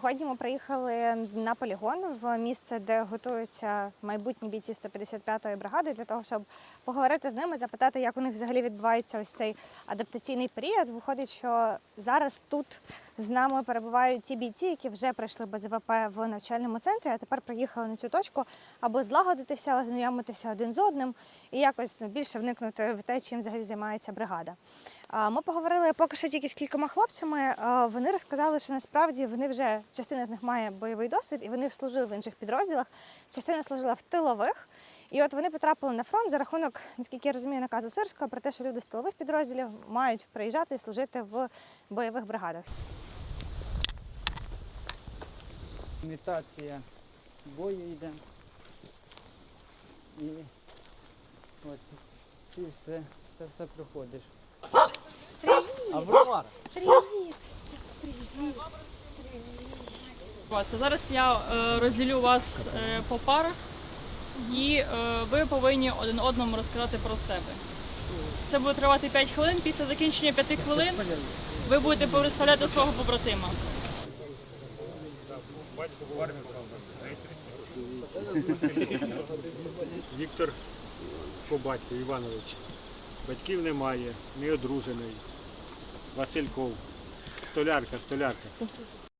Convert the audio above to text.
Сьогодні ми приїхали на полігон в місце, де готуються майбутні бійці 155-ї бригади, для того, щоб поговорити з ними, запитати, як у них взагалі відбувається ось цей адаптаційний період. Виходить, що зараз тут з нами перебувають ті бійці, які вже пройшли БЗВП в навчальному центрі, а тепер приїхали на цю точку, аби злагодитися, ознайомитися один з одним і якось ну, більше вникнути в те, чим взагалі займається бригада. Ми поговорили поки що тільки з кількома хлопцями. Вони розказали, що насправді вони вже частина з них має бойовий досвід, і вони служили в інших підрозділах. Частина служила в тилових. І от вони потрапили на фронт за рахунок, наскільки я розумію, наказу Сирського про те, що люди з тилових підрозділів мають приїжджати і служити в бойових бригадах. Імітація бою йде. І от ці все, це все проходиш. Аврора! Це зараз я е, розділю вас е, по парах, і е, ви повинні один одному розказати про себе. Це буде тривати 5 хвилин. Після закінчення 5 хвилин ви будете представляти свого побратима. Віктор по батьку Іванович. Батьків немає, не одружений. Васильков. Столярка, столярка.